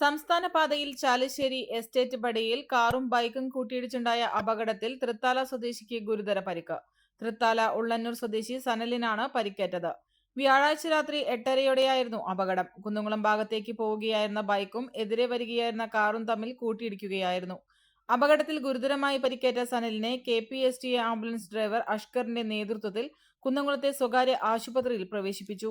സംസ്ഥാന പാതയിൽ ചാലശ്ശേരി എസ്റ്റേറ്റ് പടിയിൽ കാറും ബൈക്കും കൂട്ടിയിടിച്ചുണ്ടായ അപകടത്തിൽ തൃത്താല സ്വദേശിക്ക് ഗുരുതര പരിക്ക്. തൃത്താല ഉള്ളന്നൂർ സ്വദേശി സനലിനാണ് പരിക്കേറ്റത്. വ്യാഴാഴ്ച രാത്രി എട്ടരയോടെയായിരുന്നു അപകടം. കുന്നുകുളം ഭാഗത്തേക്ക് പോവുകയായിരുന്ന ബൈക്കും എതിരെ വരികയായിരുന്ന കാറും തമ്മിൽ കൂട്ടിയിടിക്കുകയായിരുന്നു. അപകടത്തിൽ ഗുരുതരമായി പരിക്കേറ്റ സനലിനെ K P S T ambulance driver അഷ്കറിന്റെ നേതൃത്വത്തിൽ കുന്നംകുളത്തെ സ്വകാര്യ ആശുപത്രിയിൽ പ്രവേശിപ്പിച്ചു.